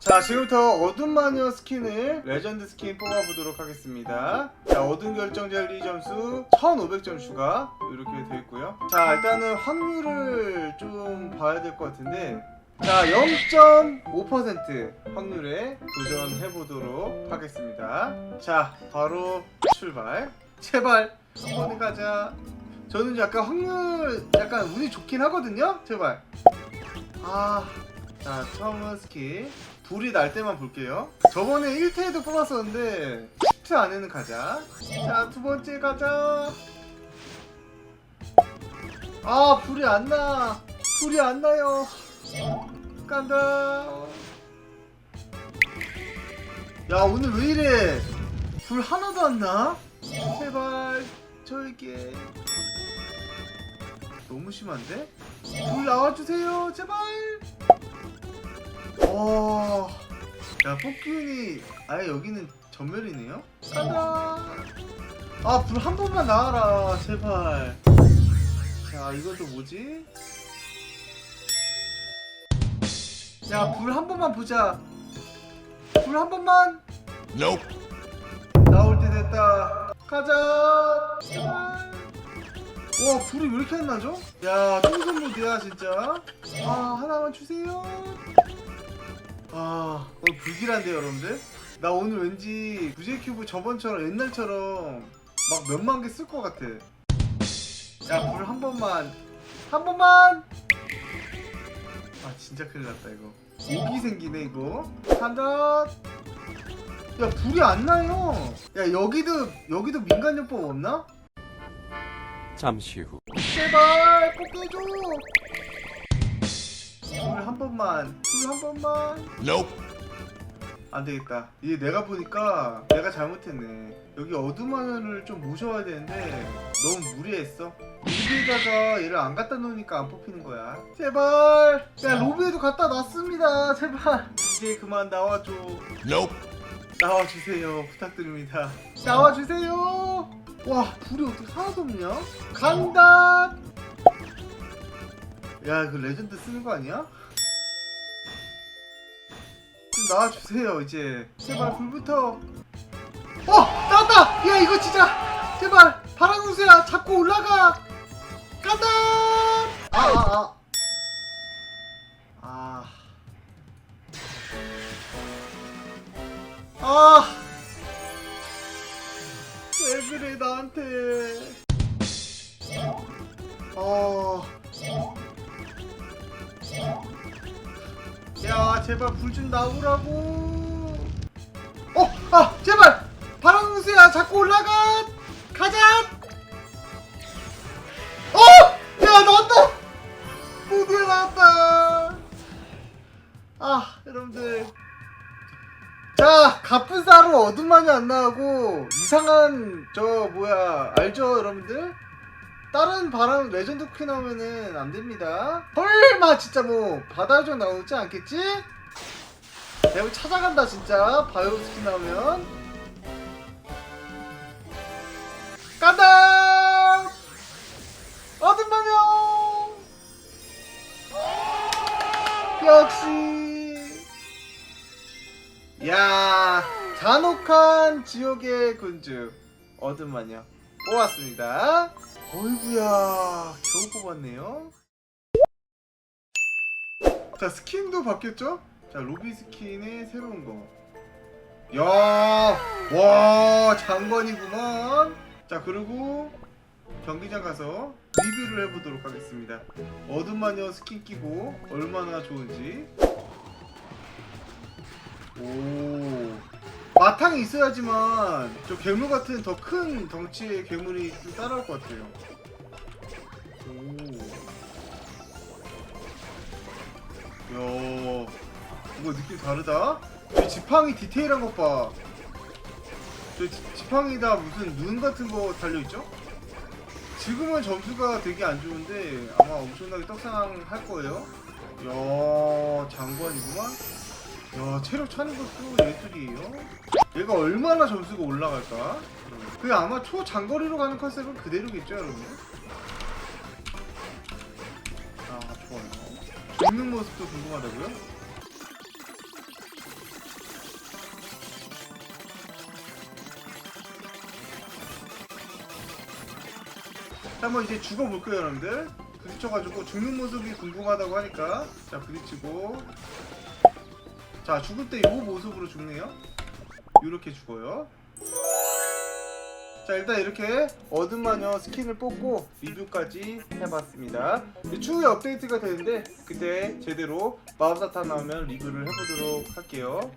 자 지금부터 어둠 마녀 스킨을 레전드 스킨 뽑아보도록 하겠습니다. 자 어둠 결정 젤리 점수 1500점 추가. 이렇게 되어 있고요. 자 일단은 확률을 좀 봐야 될 것 같은데. 자 0.5% 확률에 도전해 보도록 하겠습니다. 자 바로 출발. 제발 한 번에 가자. 저는 약간 확률 약간 운이 좋긴 하거든요? 제발. 아 자 처음은 스킬. 불이 날 때만 볼게요. 저번에 1태에도 뽑았었는데 10트 안에는 가자. 자 두 번째 가자. 아 불이 안나. 불이 안 나요. 간다. 야 오늘 왜 이래? 불 하나도 안 나? 제발 저에게. 너무 심한데? 불 나와주세요 제발 와, 야 뽑기운이 아예 여기는 전멸이네요? 간다. 아, 불 한 번만 나와라, 제발. 자, 이것도 뭐지? 야, 불 한 번만 보자. 불 한 번만. Nope. 나올 때 됐다. 가자. 제발. 와, 불이 왜 이렇게 안 나죠? 야, 똥손 모드야, 진짜. 아, 하나만 주세요. 아 오늘 불길한데요 여러분들? 나 오늘 왠지 부제 큐브 저번처럼 옛날처럼 막 몇만 개 쓸 것 같아. 야 불 한 번만. 한 번만! 아 진짜 큰일 났다 이거. 오기 생기네 이거. 간다. 야 불이 안 나요. 야 여기도 여기도 민간요법 없나? 잠시 후. 제발 한 번만 불한 번만 Nope. 안 되겠다. 이게 내가 보니까 내가 잘못했네. 여기 어둠 하늘을 좀 모셔와야 되는데 너무 무리했어. 로비에다가 얘를 안 갖다 놓으니까 안 뽑히는 거야. 제발. 야 로비에도 갖다 놨습니다. 제발. 이제 그만 나와줘. Nope. 나와주세요. 부탁드립니다. 나와주세요. 와 불이 어떻게 하나도 없냐? 간다. 야 그 레전드 쓰는 거 아니야? 좀 나와주세요 이제. 제발 불부터. 어 나왔다! 야 이거 진짜. 제발 바람 우수야 자꾸 올라가. 간다! 아아아 아, 야 제발 불 좀 나오라고. 어! 아 제발! 바람수야 자꾸 올라가! 가자! 어! 야 나왔다! 드디어 나왔다! 아 여러분들. 자 갑분사로 어둠만이 안 나오고 이상한 저 뭐야 알죠 여러분들 다른 바람 레전드 쿠키 나오면은 안 됩니다. 설마 진짜 뭐 바다조 나오지 않겠지? 내가 찾아간다 진짜. 바이오 스킨 나오면. 간다! 어둠 마녀! 역시! 야 잔혹한 지옥의 군주. 어둠 마녀 뽑았습니다. 어이구야 겨우 뽑았네요. 자 스킨도 바뀌었죠? 자 로비 스킨의 새로운 거 야 와 장관이구만. 자 그리고 경기장 가서 리뷰를 해보도록 하겠습니다. 어둠 마녀 스킨 끼고 얼마나 좋은지 오 마탕이 있어야지만 저 괴물 같은 더 큰 덩치의 괴물이 좀 따라올 것 같아요. 오. 야, 이거 느낌 다르다. 저 지팡이 디테일한 것 봐. 저 지- 지팡이다 무슨 눈 같은 거 달려 있죠? 지금은 점수가 되게 안 좋은데 아마 엄청나게 떡상할 거예요. 야, 장관이구만. 야 체력 차는 것도 예술이에요. 얘가 얼마나 점수가 올라갈까? 그 아마 초장거리로 가는 컨셉은 그대로겠죠 여러분? 아 좋아요. 죽는 모습도 궁금하다고요? 한번 이제 죽어볼게요 여러분들 부딪혀가지고 죽는 모습이 궁금하다고 하니까 자 부딪히고 자 죽을 때이 모습으로 죽네요. 이렇게 죽어요. 자 일단 이렇게 어둠 마녀 스킨을 뽑고 리뷰까지 해봤습니다. 추후에 업데이트가 되는데 그때 제대로 마법사탄 나오면 리뷰를 해보도록 할게요